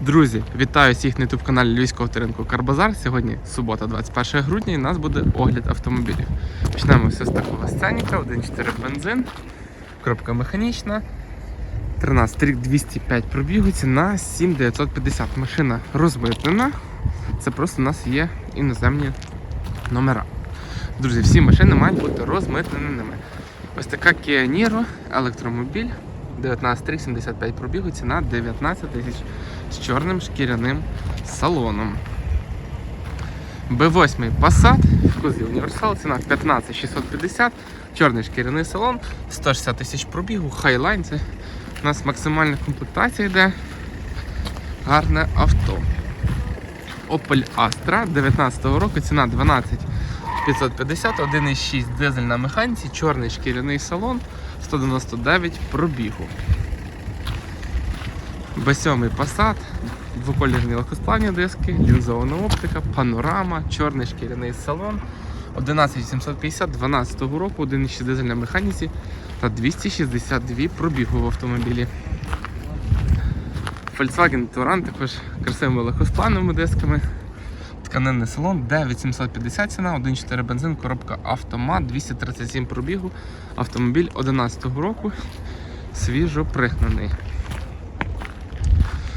Друзі, вітаю всіх на youtube каналі Львівського авторинку Карбазар. Сьогодні субота, 21 грудня, і у нас буде огляд автомобілів. Почнемо все з такого сценіка, 1.4 бензин, коробка механічна, 13 рік 205 пробігу, ціна 7950. Машина розмитнена. Це просто у нас є іноземні номера. Друзі, всі машини мають бути розмитненими. Ось така Kia Niro, електромобіль, 19 рік, 75 пробігу, ціна 19 тисяч з чорним шкіряним салоном. B8 Passat, кузів універсал, ціна 15 650, чорний шкіряний салон, 160 тисяч пробігу, Highline, це у нас максимальна комплектація йде. Гарне авто. Opel Astra 19 року, ціна 12 550, 1,6 дизель на механіці, чорний шкіряний салон, 199 пробігу. B7 Passat, двоколірні легкосплавні диски, лінзована оптика, панорама, чорний шкіряний салон, 11750 12 року, 1,6 дизель на механіці та 262 пробігу в автомобілі. Volkswagen Touran також красивими легкосплавними дисками. Тканинний салон 9750 ціна, 1.4 бензин, коробка автомат, 237 пробігу, автомобіль 11 року, свіжо пригнаний.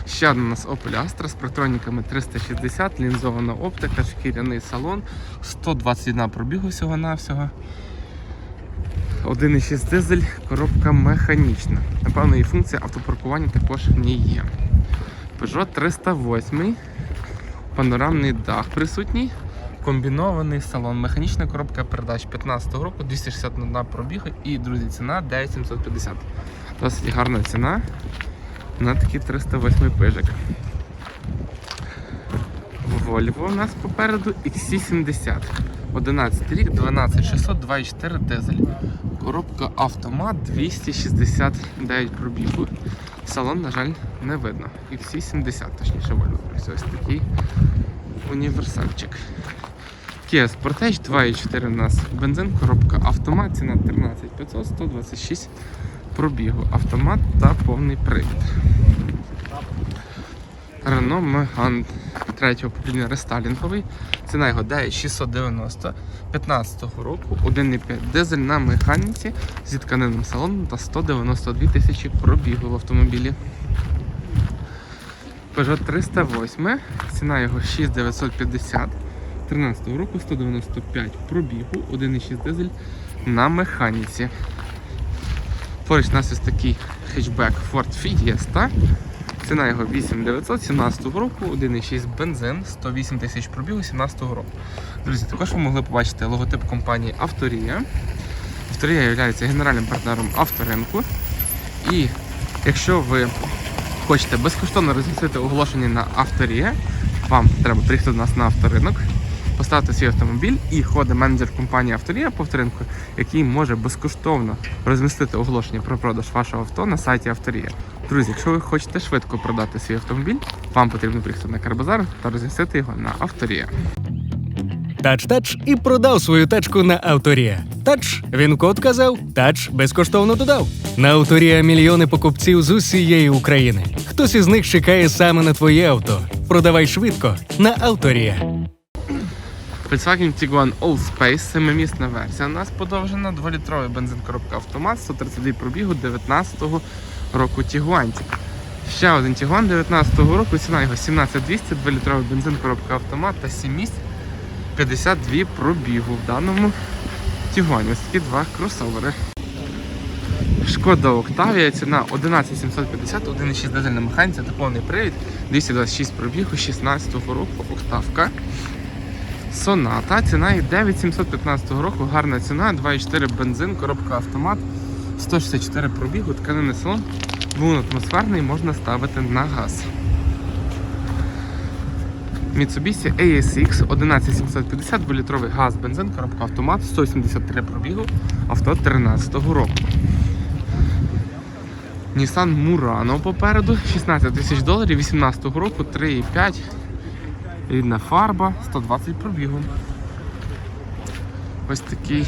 Ще один у нас Opel Astra з протроніками 360, лінзована оптика, шкіряний салон, 121 пробігу всього-навсього. 1,6 дизель, коробка механічна. Напевно, її функція автопаркування також ній є. Peugeot 308, панорамний дах присутній, комбінований салон, механічна коробка передач 15 року, 261 пробігу і, друзі, ціна 9750. Досить гарна ціна на такий 308 пижик. Volvo у нас попереду XC70. 11 рік, 12600, 2,4 дизель. Коробка автомат 269 пробігу. Салон, на жаль, не видно. XC70, точніше Volvo. Ось такий універсальчик. Kia Sportage 2,4 у нас бензин, коробка автомат, ціна 13500, 126 пробігу. Автомат та повний привід. Renault Megane третього покоління рестайлінговий. Ціна його 9690 15-го року, 1,5 дизель на механіці зі тканинним салоном та 192 тисячі пробігу в автомобілі. Peugeot 308, ціна його 6950 13 року, 195 пробігу, 1,6 дизель на механіці. Поруч у нас ось такий хетчбек Ford Fiesta. Ціна його 8900 17 року, 1,6 бензин, 108 тисяч пробігу 17 року. Друзі, також ви могли побачити логотип компанії Авторія. Авторія є генеральним партнером авторинку. І якщо ви хочете безкоштовно розмістити оголошення на авторія, вам треба приїхати до нас на авторинок, поставити свій автомобіль і ходить менеджер компанії Авторія по авторинку, який може безкоштовно розмістити оголошення про продаж вашого авто на сайті Авторія. Друзі, якщо ви хочете швидко продати свій автомобіль, вам потрібно приїхати на Карбазар та розмістити його на Авторія. Тач-тач і продав свою тачку на Авторія. Тач, він код казав, тач безкоштовно додав. На Авторія мільйони покупців з усієї України. Хтось із них чекає саме на твоє авто. Продавай швидко на Авторія. Volkswagen Tiguan All Space, семимісна версія. У нас подовжена 2-літровий бензин коробка автомат, 132 пробігу 19-го року Тігуанчик. Ще один Тігуан 19-го року, ціна його 17200, 2-літровий бензин коробка автомат та 7 місць 52 пробігу в даному Тігуані. Ось такі два кросовери. Шкода Октавія, ціна 11750, 1,6 дизель на механіці та повний привід, 226 пробігу 16-го року Октавка. Соната, ціна їх 9715 року, гарна ціна, 2,4 бензин, коробка автомат, 164 пробігу, тканинний салон, двигун атмосферний, можна ставити на газ. Mitsubishi ASX 11750, 2-літровий газ, бензин, коробка автомат, 173 пробігу, авто 13 року. Nissan Murano попереду, 16 тисяч доларів, 18 року, 3,5 Рідна фарба, 120 пробігу. Ось такий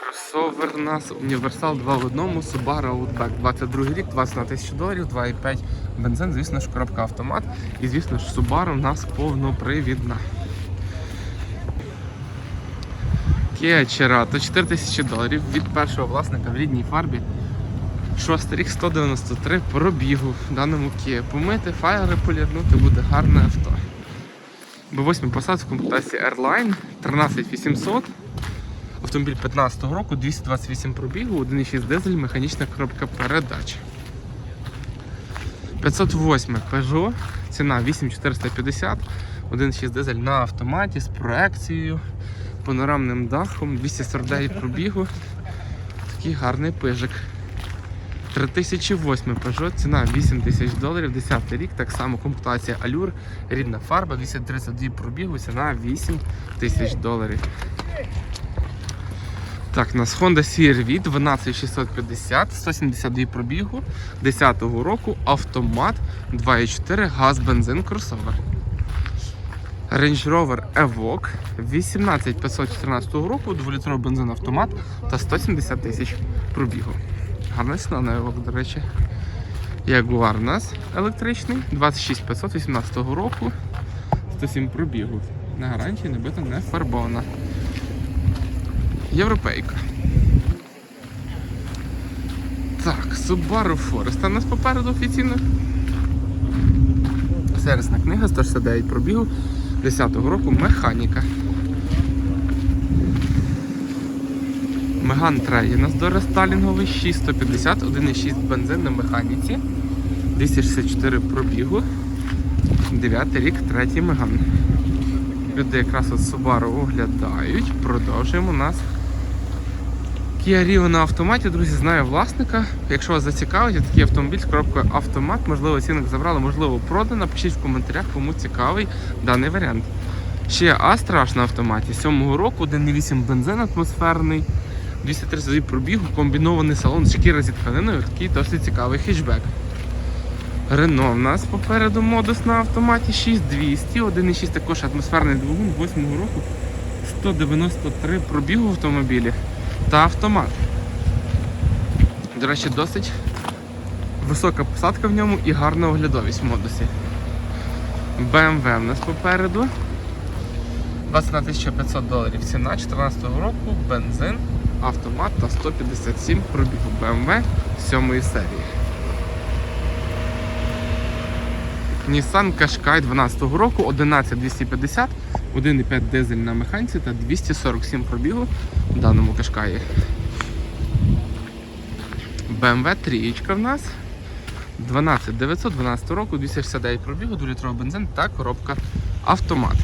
кросовер. У нас універсал 2 в одному, Subaru Outback 22 рік, 20 на 1000 доларів, 2,5 бензин, звісно ж, коробка автомат. І звісно ж, Subaru у нас повнопривідна. Kia Cerato 4000 доларів від першого власника в рідній фарбі. Шостий рік 193 пробігу в даному Kia. Помити, фаєри полірнути буде гарне авто. B8 посад в комплектації Airline 13800. Автомобіль 15 року, 228 пробігу, 1,6 дизель, механічна коробка передач. 508 Peugeot, ціна 8450, 1,6 дизель на автоматі з проекцією, панорамним дахом, 249 пробігу. Такий гарний пижик. 3008 Peugeot, ціна 8 тисяч доларів, 10 рік, так само комплектація Allure, рідна фарба, 232 пробігу, ціна 8 тисяч доларів. Так, у нас Honda CR-V 12650, 172 пробігу, 10-го року, автомат, 2.4, газ, бензин, кросовер. Range Rover Evoque 18514 року, 2-літровий бензин автомат та 170 тисяч пробігу. На Evoque, до речі. Jaguar у нас електричний, 26518 року, 107 пробігу. На гарантії не бита, не фарбована. Європейка. Так, Subaru Forester у нас попереду офіційно. Сервісна книга 169 пробігу 10-го року механіка. Меган Трей у нас до рестайлінговий 6150, 1,6 бензин на механіці, 264 пробігу, 9 рік, третій Меган. Люди якраз от Subaru оглядають. Продовжуємо у нас. Kia Rio на автоматі, друзі, знаю власника. Якщо вас зацікавить, є такий автомобіль з коробкою автомат, можливо, цінник забрали, можливо, продано. Пишіть в коментарях, кому цікавий даний варіант. Ще Astra на автоматі 7-го року, 1,8 бензин атмосферний, 232 пробігу, комбінований салон шкіра зі тканиною, такий досить цікавий хетчбек. Рено в нас попереду модус на автоматі 6200, 1,6 також атмосферний двигун 8-го року, 193 пробігу в автомобілі та автомат. До речі, досить висока посадка в ньому і гарна оглядовість в модусі. BMW в нас попереду. 21 500 доларів ціна 2014 року, бензин, автомат та 157 пробігу BMW 7 серії. Nissan Qashqai 12 року, 11250, 1,5 дизель на механіці та 247 пробігу в даному Qashqai. BMW 3 в нас 12 912 року, 269 пробігу, 2-літровий бензин та коробка автомат.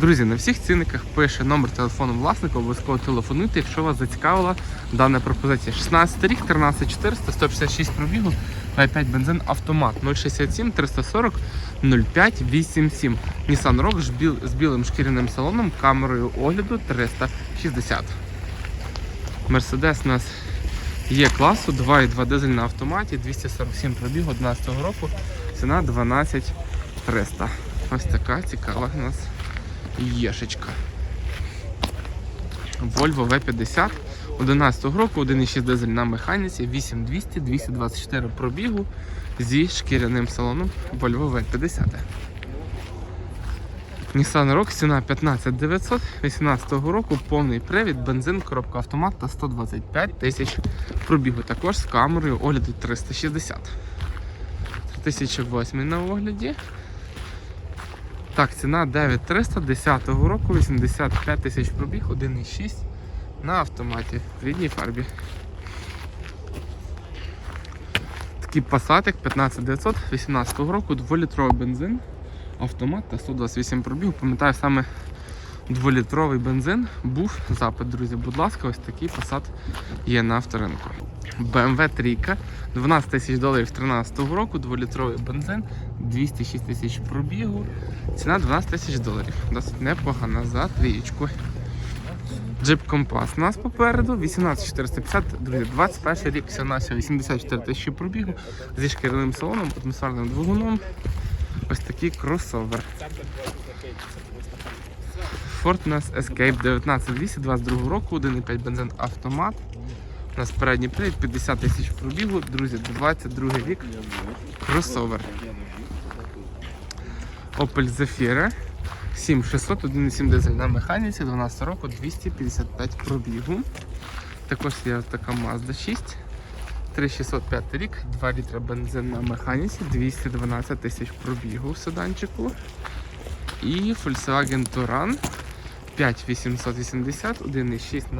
Друзі, на всіх цінниках пише номер телефону власника, обов'язково телефонуйте, якщо вас зацікавила дана пропозиція. 16 рік, 13400, 156 пробігу, 2,5 бензин автомат 067 340 05 87. Nissan Rogue з біл- з білим шкіряним салоном, камерою огляду 360. Мерседес у нас є класу 2,2 дизель на автоматі, 247 пробігу 11 року, ціна 12 300. Ось така цікава у нас єшечка. Volvo V50 11 року, 1,6 дизель на механіці, 8200, 224 пробігу зі шкіряним салоном Volvo V50. Nissan Rogue, ціна 15900, 18 року, повний привід, бензин, коробка автомат та 125 тисяч пробігу. Також з камерою огляду 360. 3008 на огляді. Так, ціна 9300 10 року, 85 тисяч пробіг, 1,6 на автоматі в рідній фарбі. Такий пасатик 15900 18 року, 2-літровий бензин, автомат та 128 пробіг. Пам'ятаю, саме 2-літровий бензин був запит, друзі. Будь ласка, ось такий Passat є на авторинку. BMW 3, 12 тисяч доларів 13 року, 2-літровий бензин, 206 тисяч пробігу. Ціна 12 тисяч доларів. Досить непогана за трієчку. Джип Компас у нас попереду, 18450, друзі, 21 рік, всього на 84 тисячі пробігу зі шкіряним салоном, атмосферним двигуном. Ось такий кросовер. Ford Escape 19222 року, 1,5 бензин автомат. У нас передній привід 50 тисяч пробігу. Друзі, 22 рік. Кросовер. Opel Zafira 7600, 1,7 дизель на механіці, 12 року, 255 пробігу. Також є така Mazda 6. 3605 рік, 2 літра бензин на механіці, 212 тисяч пробігу в седанчику. І Volkswagen Touran 5880, 1,6 у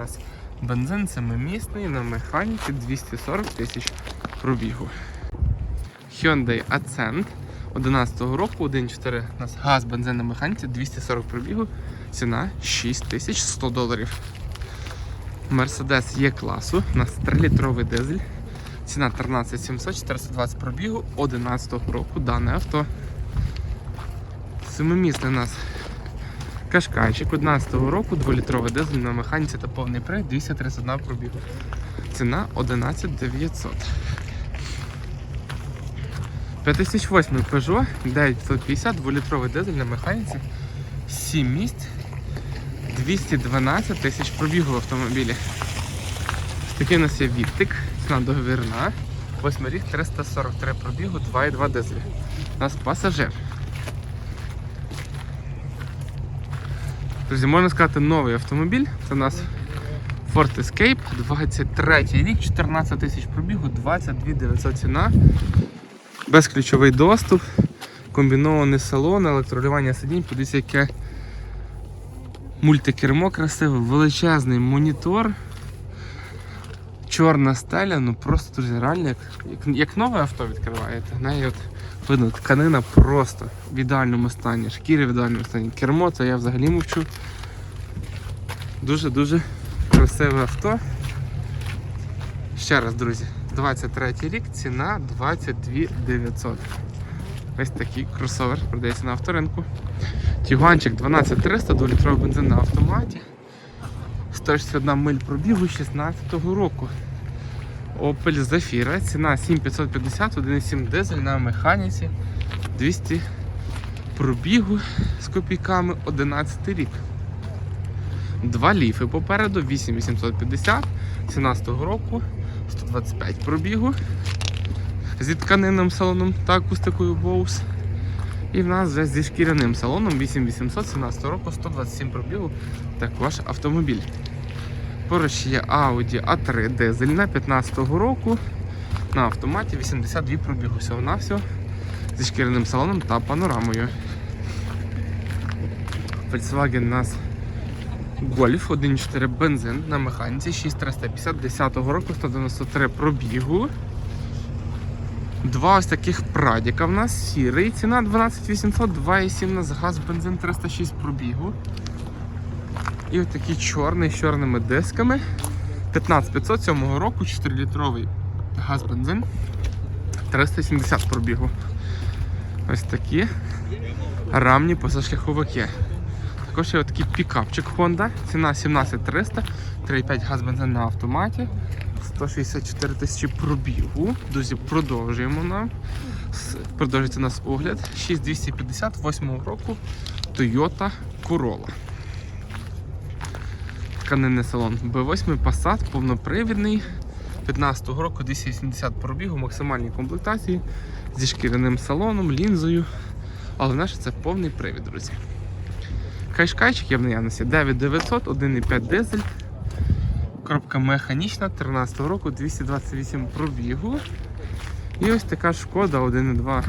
бензин семимісний на механіці 240 тисяч пробігу. Hyundai Accent 11 року, 1,4 у нас газ, бензин на механіці, 240 пробігу, ціна 6100 доларів. Mercedes є класу, у нас 3-літровий дизель, ціна 13700, 420 пробігу, 11 року дане авто. Семимісний у нас Кашкайчик 11 року, 2-літровий дизель на механіці та повний привід, 231 пробігу. Ціна 11900. 5008 Peugeot 950, 2-літровий дизель на механіці, 7 місць, 212 тисяч пробігу в автомобілі. Такий у нас є відтик, ціна договірна. 8 рік 343 пробігу, 2,2 дизель. У нас пасажир. Друзі, можна сказати, новий автомобіль. Це у нас Ford Escape, 23 рік, 14 тисяч пробігу, 22 900 ціна. Безключовий доступ, комбінований салон, електролювання сидінь, подивіться, яке мультикермо красиве, величезний монітор. Чорна стеля, ну просто дуже реально, як, як, як нове авто відкриваєте. Неї от видно, тканина просто в ідеальному стані, шкіри в ідеальному стані. Кермо, це я взагалі мовчу. Дуже-дуже красиве авто. Ще раз, друзі, 23 рік, ціна 22 900. Ось такий кросовер продається на авторинку. Тігуанчик 12300, 2-літровий бензин на автоматі. 161 миль пробігу 16-го року. Opel Zafira, ціна 7550, 1,7 дизель на механіці, 200 пробігу з копійками 11 рік. Два ліфи попереду, 8850, 17-го року, 125 пробігу зі тканинним салоном та акустикою Bose. І в нас вже зі шкіряним салоном 8800 17 року, 127 пробігу, також автомобіль. Поруч є Audi A3 дизельна 15-го року. На автоматі 82 пробігу всього на всього зі шкіряним салоном та панорамою. Volkswagen у нас Golf 1.4 бензин на механіці 6350 10-го року, 193 пробігу. Два ось таких прадіка в нас сірий. Ціна 12800, 2,7 у нас газ, бензин 306 пробігу. І ось такий чорний з чорними дисками. 15500 7 року, 4-літровий газ бензин. 370 пробігу. Ось такі рамні позашляховики. Також є такий пікапчик Honda. Ціна 17300, 3,5 газ бензин на автоматі. 164 тисячі пробігу. Друзі, продовжуємо нам. Продовжується у нас огляд. 6250 8 року Toyota Corolla. Тканинний салон B8 Passat, повнопривідний. 15-го року 280 пробігу, максимальній комплектації зі шкіряним салоном, лінзою. Але наше це повний привід, друзі. Кайшкайчик є в наявності 9900, 1,5 дизель. Коробка механічна 13-го року, 228 пробігу. І ось така шкода 1,2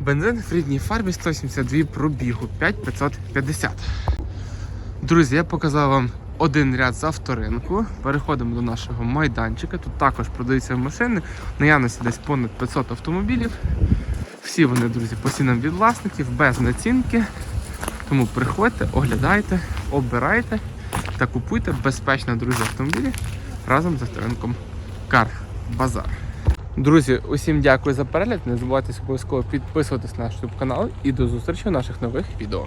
бензин в рідній фарбі 172 пробігу 5550. Друзі, я показав вам один ряд з авторинку. Переходимо до нашого майданчика. Тут також продаються машини. Наявності десь понад 500 автомобілів. Всі вони, друзі, по цінам від власників, без націнки. Тому приходьте, оглядайте, обирайте та купуйте безпечно, друзі, автомобілі разом з авторинком Кар Базар. Друзі, усім дякую за перегляд. Не забувайте обов'язково підписуватись на наш канал і до зустрічі в наших нових відео.